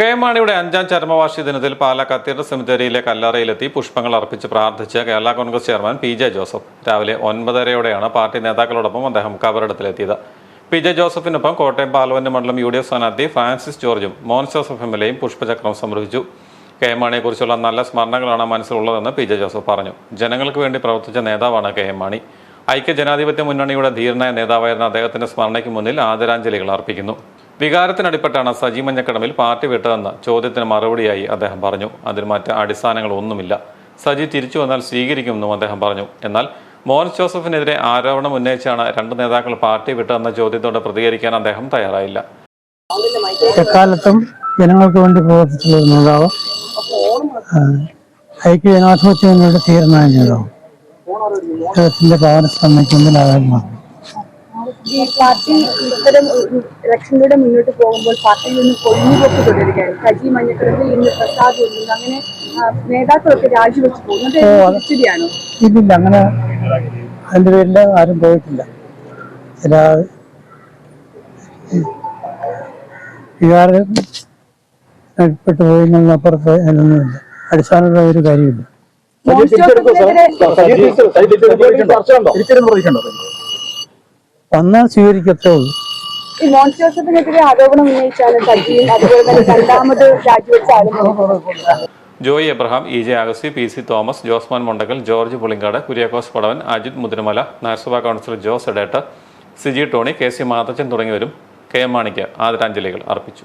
K M മാണിയുടെ അഞ്ചാം ചരമവാർഷിക ദിനത്തിൽ പാലാ കത്തീഡ്രൽ സെമിത്തേരിയിലെ കല്ലറയിലെത്തി പുഷ്പങ്ങൾ അർപ്പിച്ച് പ്രാർത്ഥിച്ച Kerala congress chairman P J Joseph. രാവിലെ ഒൻപതരയോടെയാണ് പാർട്ടി നേതാക്കളോടൊപ്പം അദ്ദേഹം കബറിടത്തിലെത്തിയത്. പി ജെ ജോസഫിനൊപ്പം കോട്ടയം പാർലമെന്റ് മണ്ഡലം യു ഡി എഫ് സ്ഥാനാർത്ഥി ഫ്രാൻസിസ് ജോർജും മോൻസ് ജോസഫ് എം എൽ എയും പുഷ്പചക്രം സമർപ്പിച്ചു കെ എം മാണിയെക്കുറിച്ചുള്ള നല്ല സ്മരണകളാണ് മനസ്സിലുള്ളതെന്ന് പി ജെ ജോസഫ് പറഞ്ഞു. ജനങ്ങൾക്ക് വേണ്ടി പ്രവർത്തിച്ച നേതാവാണ് കെ എം മാണി ഐക്യ ജനാധിപത്യ മുന്നണിയുടെ ധീരനായ നേതാവായിരുന്ന അദ്ദേഹത്തിന്റെ സ്മരണയ്ക്ക് മുന്നിൽ ആദരാഞ്ജലികൾ അർപ്പിക്കുന്നു. വികാരത്തിനടിപ്പെട്ടാണ് സജി മഞ്ഞക്കടമിൽ പാർട്ടി വിട്ടതെന്ന് ചോദ്യത്തിന് മറുപടിയായി അദ്ദേഹം പറഞ്ഞു. അതിന് മറ്റ് അടിസ്ഥാനങ്ങളൊന്നുമില്ല. സജി തിരിച്ചു വന്നാൽ സ്വീകരിക്കുമെന്നും അദ്ദേഹം പറഞ്ഞു. എന്നാൽ മോൻസ് ജോസഫിനെതിരെ ആരോപണം ഉന്നയിച്ചാണ് രണ്ട് നേതാക്കൾ പാർട്ടി വിട്ടതെന്ന ചോദ്യത്തോട് പ്രതികരിക്കാൻ അദ്ദേഹം തയ്യാറായില്ല. എക്കാലത്തും ജനങ്ങൾക്ക് വേണ്ടി പ്രവർത്തിച്ചുള്ള ഒരു നേതാവ് ഐക്യ ജനാധിപത്യ തീരുമാനം നേതാവ് അദ്ദേഹത്തിന്റെ മുന്നിൽ ആകാരമാണ് ഈ പാർട്ടി ഇത്തരം ഇലക്ഷനിലൂടെ മുന്നോട്ട് പോകുമ്പോൾ പാർട്ടിയിൽ നിന്ന് കൊഴിഞ്ഞുപോക്ക് തുടരുകയാണ്. സജി മഞ്ഞക്കടമ്പിൽ ഇന്ന് പ്രസാദ് ഒന്നും അങ്ങനെ നേതാക്കളൊക്കെ രാജിവെച്ച് പോകുന്നത് അങ്ങനെ അതിന്റെ പേരിൽ ആരും പോയിട്ടില്ല. ചില വികാരം പെട്ടു പോയിന്നപ്പുറത്ത് അതിനൊന്നുമില്ല അടിസ്ഥാനമുള്ള ഒരു കാര്യമില്ല. ജോസഫിനെതിരെ വന്നാൽ സ്വീകരിക്കത്തേ ഉള്ളൂ ഈ മോൻസ് ജോസഫിനെതിരെ ആരോപണം ഉന്നയിച്ചാണ് സജിയും അതുപോലെ തന്നെ രണ്ടാമത് രാജിവെച്ച ആളും Joy Abraham E J Augusty P C Thomas Josman Mundakal George Pulinkad Kuriakose Padavan Ajith Muthiramala നഗരസഭാ councillor Jose എഡേട്ട Siji Tony K C Mathachan തുടങ്ങിയവരും കെ എം മാണിക്ക് ആദരാഞ്ജലികൾ അർപ്പിച്ചു.